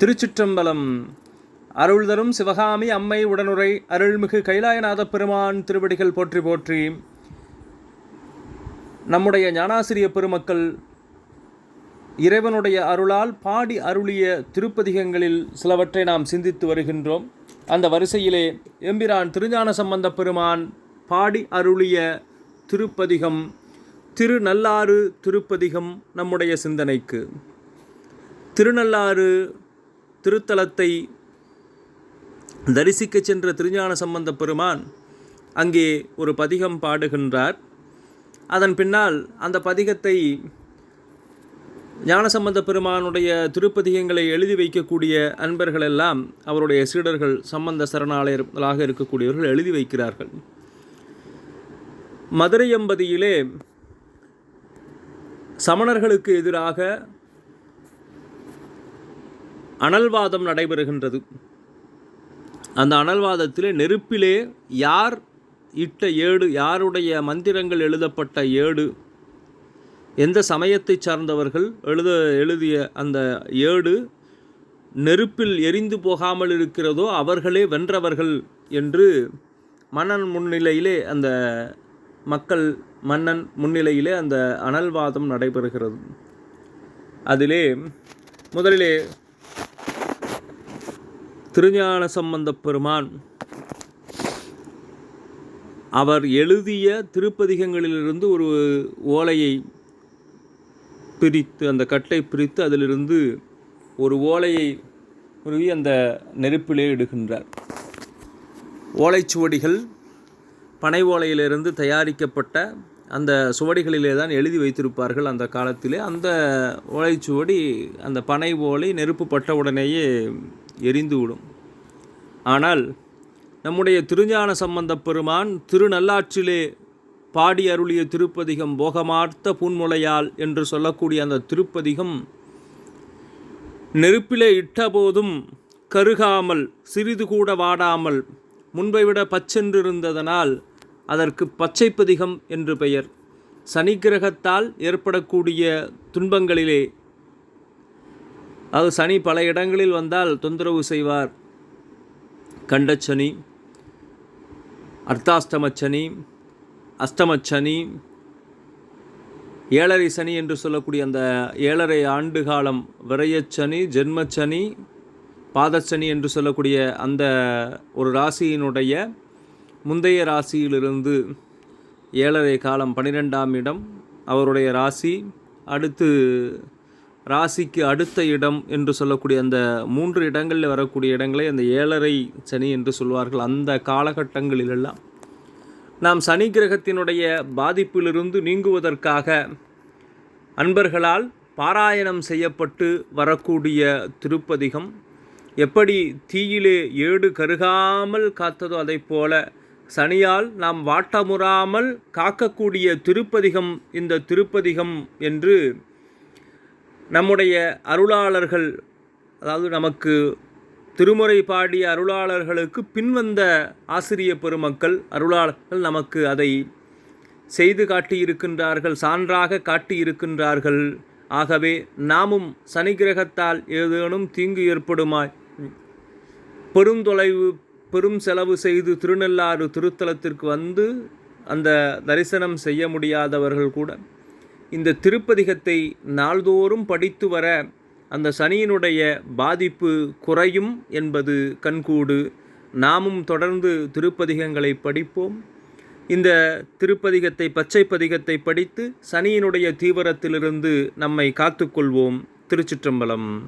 திருச்சிற்றம்பலம். அருள் தரும் சிவகாமி அம்மை உடனுரை அருள்மிகு கைலாயநாத பெருமான் திருவடிகள் போற்றி போற்றி. நம்முடைய ஞானாசிரிய பெருமக்கள் இறைவனுடைய அருளால் பாடி அருளிய திருப்பதிகங்களில் சிலவற்றை நாம் சிந்தித்து வருகின்றோம். அந்த வரிசையிலே எம்பிரான் திருஞான சம்பந்த பெருமான் பாடி அருளிய திருப்பதிகம் திருநல்லாறு திருப்பதிகம் நம்முடைய சிந்தனைக்கு. திருநள்ளாறு திருத்தலத்தை தரிசிக்கச் சென்ற திருஞான சம்பந்த பெருமான் அங்கே ஒரு பதிகம் பாடுகின்றார். அதன் பின்னால் அந்த பதிகத்தை ஞானசம்பந்த பெருமானுடைய திருப்பதிகங்களை எழுதி வைக்கக்கூடிய அன்பர்கள் எல்லாம் அவருடைய சீடர்கள் சம்பந்த சரணாலயர்களாக இருக்கக்கூடியவர்கள் எழுதி வைக்கிறார்கள். மதுரை எம்பதியிலே சமணர்களுக்கு எதிராக அனல்வாதம் நடைபெறுகின்றது. அந்த அனல்வாதத்திலே நெருப்பிலே யார் இட்ட ஏடு யாருடைய மந்திரங்கள் எழுதப்பட்ட ஏடு எந்த சமயத்தை சார்ந்தவர்கள் எழுத எழுதிய அந்த ஏடு நெருப்பில் எரிந்து போகாமல் இருக்கிறதோ அவர்களே வென்றவர்கள் என்று மன்னன் முன்னிலையிலே அந்த மக்கள் மன்னன் முன்னிலையிலே அந்த அனல்வாதம் நடைபெறுகிறது. அதிலே முதலிலே திருஞான சம்பந்த பெருமான் அவர் எழுதிய திருப்பதிகங்களிலிருந்து ஒரு ஓலையை பிரித்து அந்த கட்டை பிரித்து அதிலிருந்து ஒரு ஓலையை உருவி அந்த நெருப்பிலே இடுகின்றார். ஓலைச்சுவடிகள் பனை ஓலையிலிருந்து தயாரிக்கப்பட்ட அந்த சுவடிகளிலே தான் எழுதி வைத்திருப்பார்கள் அந்த காலத்திலே. அந்த ஓலைச்சுவடி அந்த பனை ஓலை நெருப்பு பட்ட உடனேயே எரிந்துவிடும். ஆனால் நம்முடைய திருஞான சம்பந்த பெருமான் திருநல்லாற்றிலே பாடி அருளிய திருப்பதிகம் போகமார்த்த பூன்முலையால் என்று சொல்லக்கூடிய அந்த திருப்பதிகம் நெருப்பிலே இட்டபோதும் கருகாமல் சிறிது கூட வாடாமல் முன்பை விட பச்சென்றிருந்ததனால் அதற்கு பச்சைப்பதிகம் என்று பெயர். சனி கிரகத்தால் ஏற்படக்கூடிய துன்பங்களிலே அது சனி பல இடங்களில் வந்தால் தொந்தரவு செய்வார். கண்டச்சனி அர்த்தாஷ்டமச்சனி அஷ்டமச்சனி ஏழரை சனி என்று சொல்லக்கூடிய அந்த ஏழரை ஆண்டு காலம் விரையச்சனி ஜென்மச்சனி பாதச்சனி என்று சொல்லக்கூடிய அந்த ஒரு ராசியினுடைய முந்தைய ராசியிலிருந்து ஏழரை காலம் பன்னிரெண்டாம் இடம். அவருடைய ராசி அடுத்து ராசிக்கு அடுத்த இடம் என்று சொல்லக்கூடிய அந்த மூன்று இடங்களில் வரக்கூடிய இடங்களை அந்த ஏழரை சனி என்று சொல்வார்கள். அந்த காலகட்டங்களிலெல்லாம் நாம் சனி கிரகத்தினுடைய பாதிப்பிலிருந்து நீங்குவதற்காக அன்பர்களால் பாராயணம் செய்யப்பட்டு வரக்கூடிய திருப்பதிகம் எப்படி தீயிலே ஏடு கருகாமல் காத்ததோ அதை போல சனியால் நாம் வாட்டமுறாமல் காக்கக்கூடிய திருப்பதிகம் இந்த திருப்பதிகம் என்று நம்முடைய அருளாளர்கள் அதாவது நமக்கு திருமுறை பாடிய அருளாளர்களுக்கு பின்வந்த ஆசிரிய பெருமக்கள் அருளாளர்கள் நமக்கு அதை செய்து காட்டியிருக்கின்றார்கள் சான்றாக காட்டியிருக்கின்றார்கள். ஆகவே நாமும் சனி கிரகத்தால் ஏதேனும் தீங்கு ஏற்படுமாய். பெருந்தொலைவு பெரும் செலவு செய்து திருநள்ளாறு திருத்தலத்திற்கு வந்து அந்த தரிசனம் செய்ய முடியாதவர்கள் கூட இந்த திருப்பதிகத்தை நாள்தோறும் படித்து வர அந்த சனியினுடைய பாதிப்பு குறையும் என்பது கண்கூடு. நாமும் தொடர்ந்து திருப்பதிகங்களை படிப்போம். இந்த திருப்பதிகத்தை பச்சை பதிகத்தை படித்து சனியினுடைய தீவிரத்திலிருந்து நம்மை காத்துக்கொள்வோம். திருச்சிற்றம்பலம்.